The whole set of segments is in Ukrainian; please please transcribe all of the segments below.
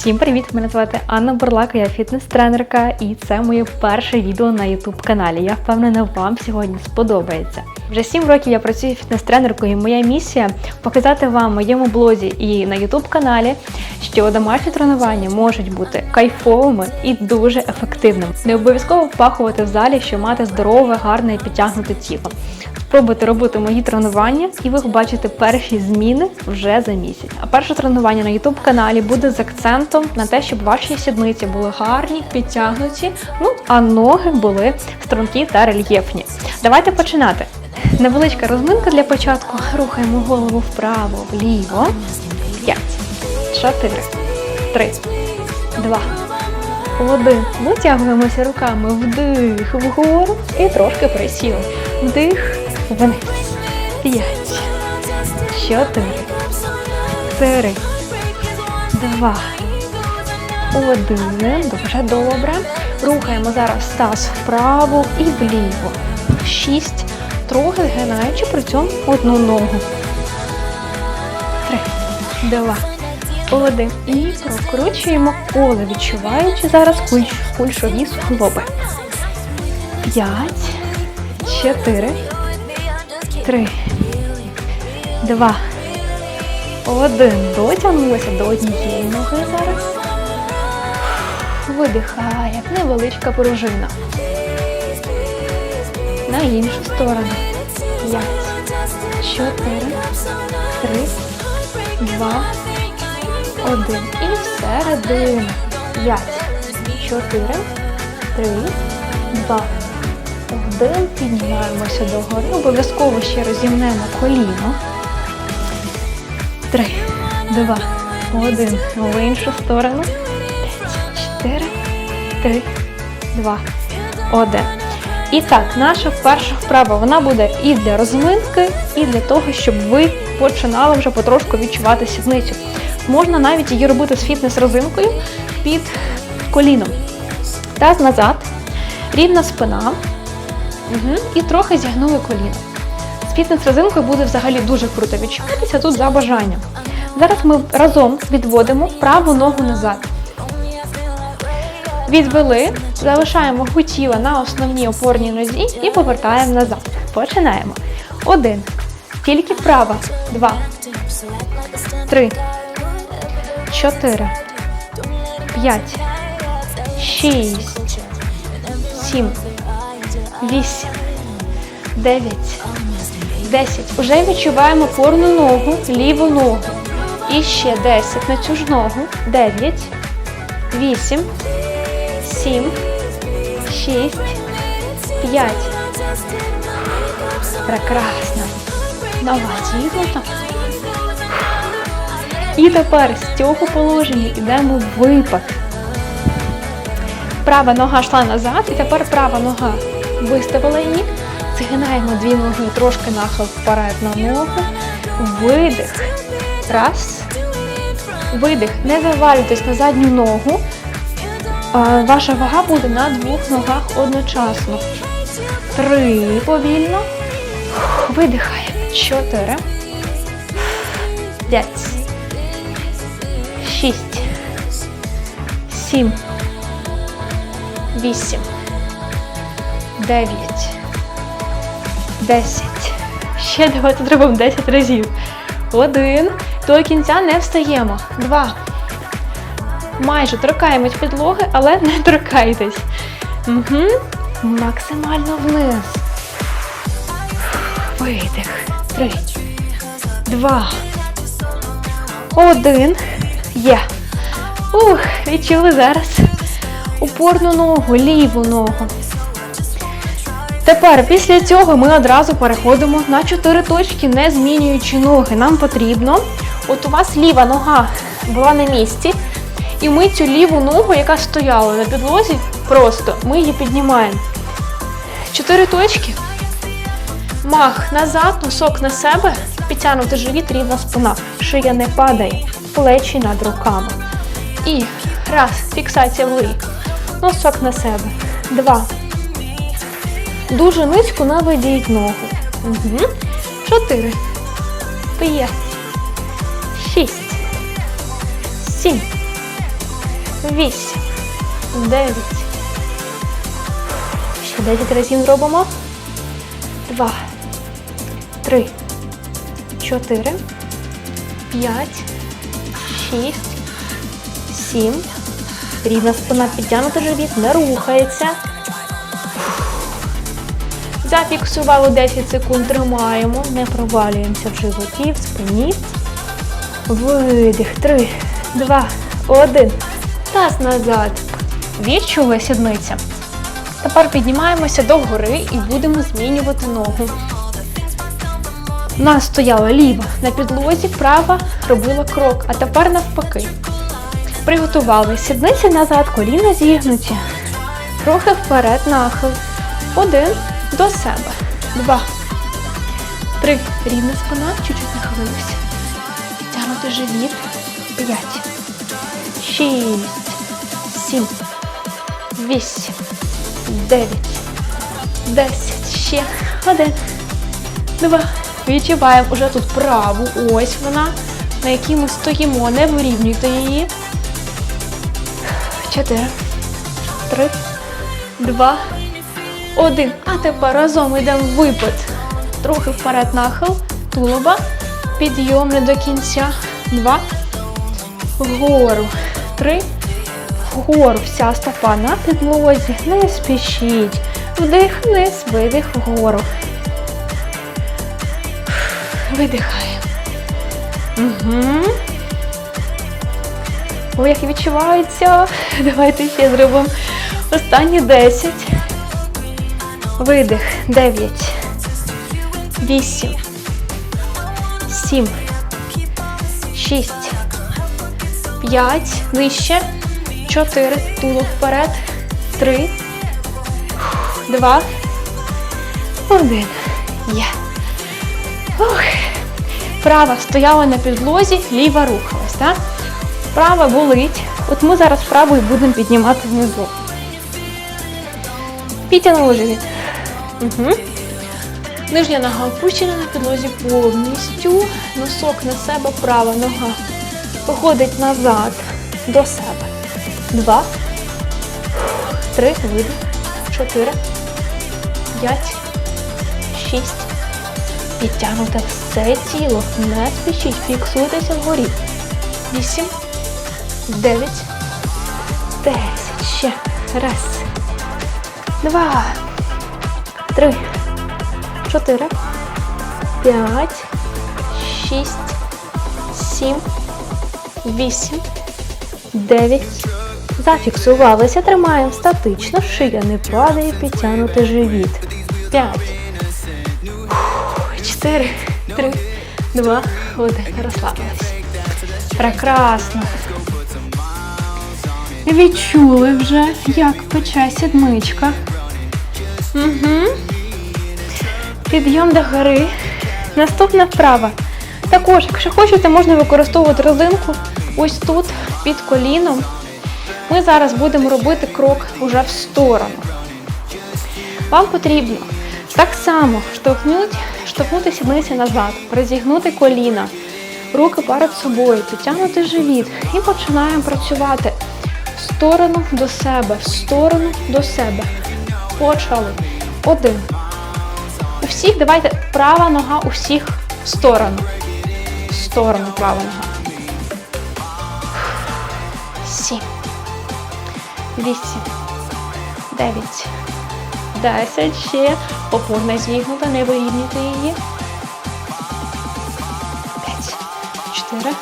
Всім привіт! Мене звати Анна Бурлака, я фітнес-тренерка, і це моє перше відео на youtube каналі. Я впевнена, вам сьогодні сподобається. Вже 7 років я працюю фітнес-тренеркою, і моя місія показати вам в моєму блозі і на youtube каналі, що домашні тренування можуть бути кайфовими і дуже ефективними. Не обов'язково впахувати в залі, щоб мати здорове, гарне і підтягнуте тіло. Спробуйте робити мої тренування, і ви побачите перші зміни вже за місяць. А перше тренування на youtube каналі буде з акцентом на те, щоб ваші сідниці були гарні, підтягнуті, ну а ноги були стрункі та рельєфні. Давайте починати. Невеличка розминка для початку. Рухаємо голову вправо, вліво. 5, 4, 3, 2, 1. Витягуємося руками вдих вгору і трошки присіли. Вдих вниз. 5, 4, 3, 2, 1. Дуже добре. Рухаємо зараз таз вправо і вліво. 6. Трохи згинаючи при цьому одну ногу. 3, 2, 1. І прокручуємо коло, відчуваючи зараз кульш, кульшові суглоби. 5, 4, 3, 2, 1. Дотягнулися до однієї ноги зараз. Видихає, невеличка пружина. На іншу сторону. 5, 4, 3, 2, 1. І всередину. 5, 4, 3, 2, 1. Піднімаємося догори. Обов'язково ще розімнемо коліно. 3, 2, 1. В іншу сторону. 5, 4, 3, 2, 1. І так, наша перша вправа вона буде і для розминки, і для того, щоб ви починали вже потрошку відчувати сідницю. Можна навіть її робити з фітнес-розинкою під коліном. Таз назад, рівна спина. Угу. І трохи зігнули коліно. З фітнес-резинкою буде взагалі дуже круто відчуватися тут за бажанням. Зараз ми разом відводимо праву ногу назад. Відвели, залишаємо гутіла на основній опорній нозі і повертаємо назад. Починаємо. Один. Тільки права. Два. Три. Чотири. П'ять. Шість. Сім. Вісім. Дев'ять. Десять. Уже відчуваємо порну ногу, ліву ногу. І ще 10 на цю ж ногу. 9, 8, сім, шість, п'ять. Прекрасно. Нова тігнута. І тепер з цього положення йдемо в випад. Права нога йшла назад, і тепер права нога виставила її. Згинаємо дві ноги трошки нахил вперед на ногу. Видих. Раз. Видих. Не завалюйтесь на задню ногу. Ваша вага буде на двох ногах одночасно. Три повільно. Видихаємо. Чотири. П'ять. Шість. Сім. Вісім. Дев'ять. Десять. Ще давайте зробимо 10 разів. Один. До кінця не встаємо. Два. Майже торкаємось підлоги, але не торкайтесь. Угу. Максимально вниз. Видих. Три. Два. Один. Є. Ух, відчули зараз. Упорну ногу, ліву ногу. Тепер після цього ми одразу переходимо на 4 точки, не змінюючи ноги. Нам потрібно. От у вас ліва нога була на місці. І ми цю ліву ногу, яка стояла на підлозі, просто ми її піднімаємо. Чотири точки. Мах назад, носок на себе, підтягнути живіт, рівна спина. Шия не падає, плечі над руками. І раз, фіксація вгорі. Носок на себе. Два. Дуже низько наведіть ногу. Угу. Чотири. П'ять. Шість. Сім. Вісім, дев'ять. Ще 10 разів зробимо. Два, три, чотири, п'ять, шість, сім. Рівна спина підтягнута живіт, не рухається. Зафіксували 10 секунд, тримаємо, не провалюємося в животі, в спині. Видих. Три, два, один. Таз назад. Відчули сідниця. Тепер піднімаємося до гори і будемо змінювати ногу. У нас стояла ліва на підлозі, права робила крок, а тепер навпаки. Приготували сідниці назад, коліна зігнуті. Трохи вперед нахил. Один до себе. Два. Три. Рівна спина, чуть-чуть нахилилися. Тягнути живіт. П'ять. Шість. Сім. Вісім. Дев'ять. Десять. Ще. Один. Два. Відчуваємо уже тут праву. Ось вона, на якій ми стоїмо. Не вирівнюйте її. Чотири. Три. Два. Один. А тепер разом йдемо в випад. Трохи вперед нахил. Тулоба. Підйом не до кінця. Два. Вгору. Три. Вгору. Вся стопа на підлозі. Не спішіть. Вдих вниз, видих вгору. Видихаємо. Угу. Ой, як відчувається. Давайте ще зробимо останні 10. Видих. 9. 8. 7. 6. 5. Нижче. 4. Туло вперед. 3. 2. 1. Є. Ух. Права стояла на підлозі, ліва рухалась, так? Права болить. От ми зараз правою будемо піднімати внизу. Підтягнули живіт. Угу. Нижня нога опущена на підлозі повністю. Носок на себе, права нога виходить назад до себе. Два. Три. Видих. Чотири. П'ять. Шість. Підтягнуте все тіло. Не спішіть, фіксуйтеся вгорі. Вісім. Дев'ять. Десять. Ще. Раз. Два. Три. Чотири. П'ять. Шість. Сім. Вісім. Дев'ять. Зафіксувалися. Тримаємо статично. Шия не падає. Підтягнути живіт. П'ять. Чотири. Три. Два. Один. Розслабились. Прекрасно. Відчули вже, як пече сідмичка. Угу. Підйом до гори. Наступна вправа. Також, якщо хочете, можна використовувати резинку ось тут, під коліном. Ми зараз будемо робити крок уже в сторону. Вам потрібно так само штовхнути, штовхнути сідниці назад, розігнути коліна, руки перед собою, підтягнути живіт і починаємо працювати в сторону до себе, в сторону до себе. Почали. Один. У всіх давайте права нога у всіх в сторону. В сторону права нога. Сім. Вісім. Дев'ять. Десять. Ще. Опорна зігнута, не вирівнюйте її. П'ять. Чотири.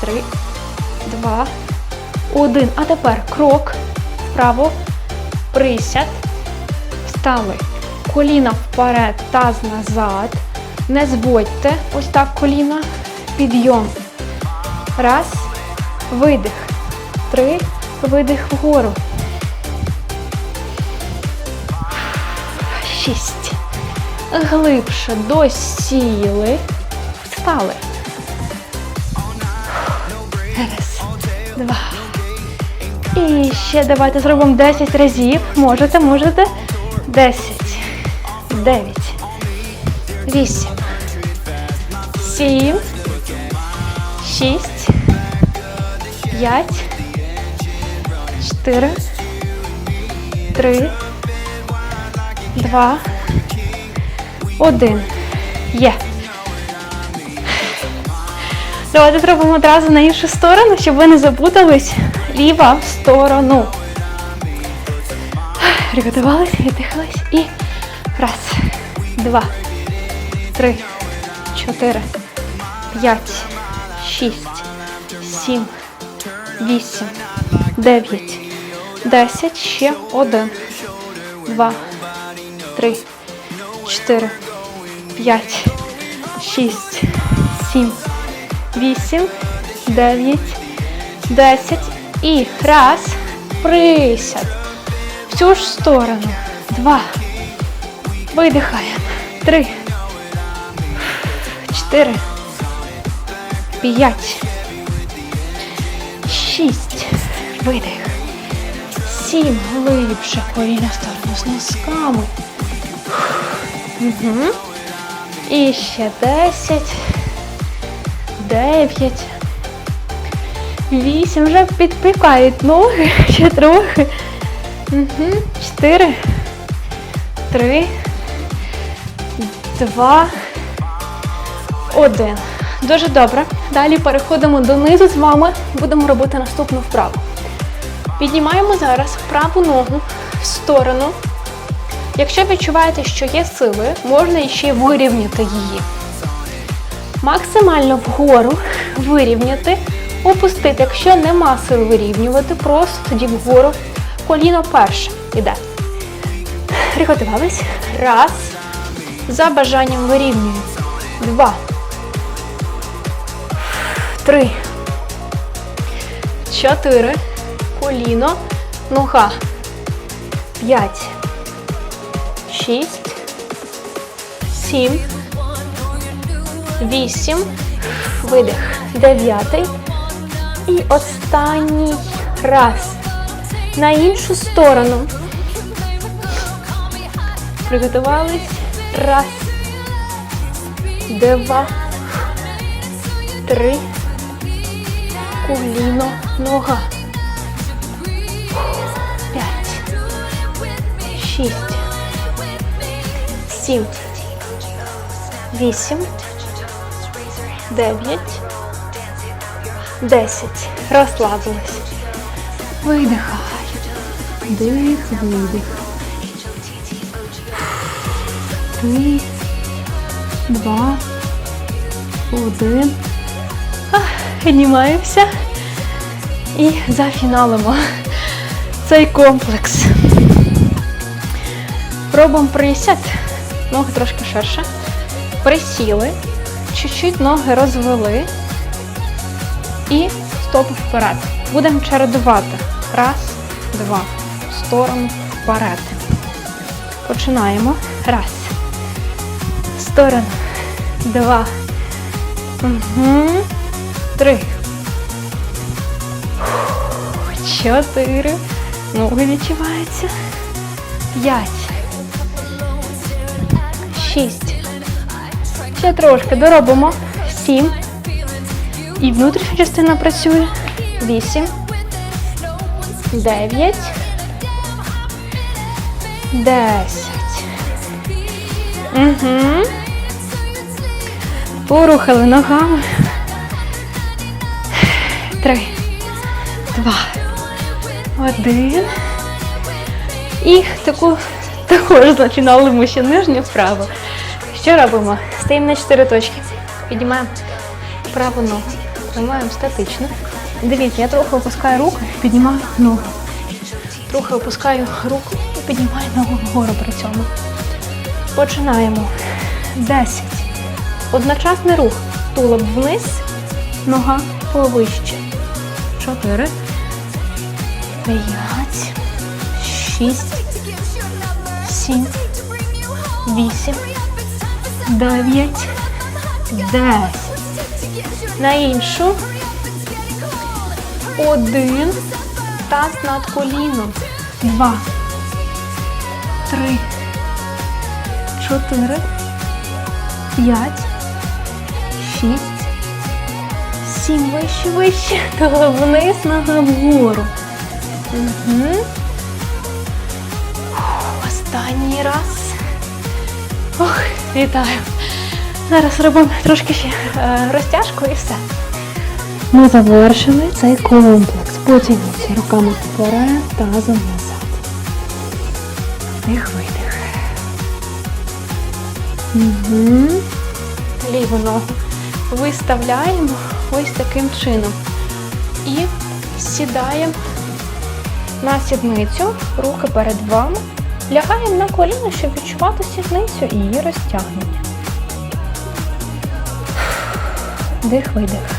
Три. Два. Один. А тепер крок вправо. Присяд. Встали. Коліна вперед, таз назад. Не зводьте ось так коліна. Підйом. Раз. Видих. Три. Видих вгору. Шість. Глибше досіли. Встали. Раз. Два. І ще давайте зробимо 10 разів. Можете, можете. 10. 9. 8. 7. 6. 5. Чотири, три, два, один. Є. Давайте зробимо одразу на іншу сторону, щоб ви не запутались. Ліва в сторону. Приготувались, віддихались і раз, два, три, чотири, п'ять, шість, сім, вісім, дев'ять, десять, ще один, два, три, чотири, п'ять, шість, сім, вісім, дев'ять, десять і раз, присяд. В цю ж сторону. Два. Видихаємо. Три. Чотири. П'ять. Шість. Видих. Сім. Глибше. Коліна сторону з носками. Угу. І ще десять. Дев'ять. Вісім. Вже підпікають ноги. Ще трохи. Угу. Чотири. Три. Два. Один. Дуже добре. Далі переходимо донизу з вами. Будемо робити наступну вправу. Піднімаємо зараз праву ногу в сторону. Якщо відчуваєте, що є сили, можна ще вирівняти її. Максимально вгору вирівняти, опустити. Якщо нема сил вирівнювати, просто тоді вгору коліно перше іде. Приготувались. Раз. За бажанням вирівнюємо. Два. Три. Чотири. Коліно. Нога. П'ять. Шість. Сім. Вісім. Видих. Дев'ятий. І останній раз. На іншу сторону. Приготувались. Раз. Два. Три. Коліно. Нога. П'ять. Шість. Сім. Вісім. Дев'ять. Десять. Розслабились. Видихай. Дих, видих. Три, два, один. Піднімаємося і зафіналимо цей комплекс. Робимо присяд. Ноги трошки ширше. Присіли. Чуть-чуть ноги розвели. І стопи вперед. Будемо чередувати. Раз, два. В сторону вперед. Починаємо. Раз. В сторону. Два. Угу. Три. Чотири. Ноги відчуваються. П'ять. Шість. Ще трошки доробимо. Сім. І внутрішня частина працює. Вісім. Дев'ять. Десять. Угу. Порухали ногами. Три. Два. Один. І таку також зачинали ще нижню вправу. Що робимо? Стоїмо на чотири точки. Піднімаємо праву ногу. Тримаємо статично. Дивіться, я трохи опускаю руку, піднімаю ногу. Трохи опускаю руку і піднімаю ногу вгору при цьому. Починаємо. Десять. Одночасний рух. Тулуб вниз, нога повище. Чотири. П'ять. Шість. Сім. Вісім. Дев'ять. Десять. На іншу. Один. Таз над коліном. Два. Три. Чотири. П'ять. Сім. Вище, вище. Того вниз, нога вгору. Угу. Останній раз. Ох, вітаю. Зараз робимо трошки ще е, розтяжку і все. Ми завершили цей комплекс. Потягніться руками вперед, тазом назад. Вдих, видих. Угу. Ліву ногу виставляємо ось таким чином. І сідаємо на сідницю, руки перед вами. Лягаємо на коліно, щоб відчувати сідницю і її розтягнення. Дих, видих.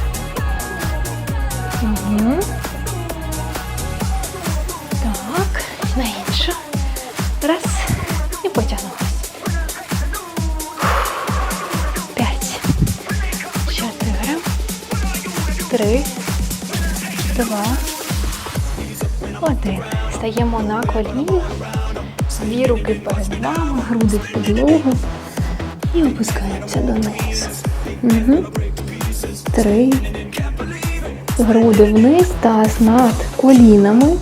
Угу. Стаємо на коліна. Дві руки перед вами, груди в підлогу. І опускаємося донизу. Угу. Три. Груди вниз, таз над колінами.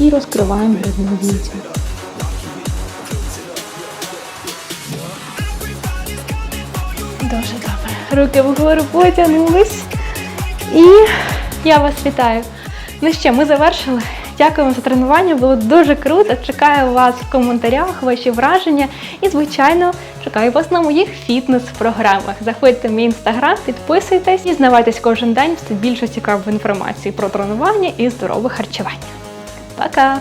І розкриваємо грудну відділ. Дуже добре. Руки вгору потягнулись. І я вас вітаю. Ну що, ми завершили. Дякуємо за тренування, було дуже круто. Чекаю вас в коментарях, ваші враження. І, звичайно, чекаю вас на моїх фітнес-програмах. Заходьте в мій інстаграм, підписуйтесь, і дізнавайтесь кожен день все більше цікавої інформації про тренування і здорове харчування. Пока!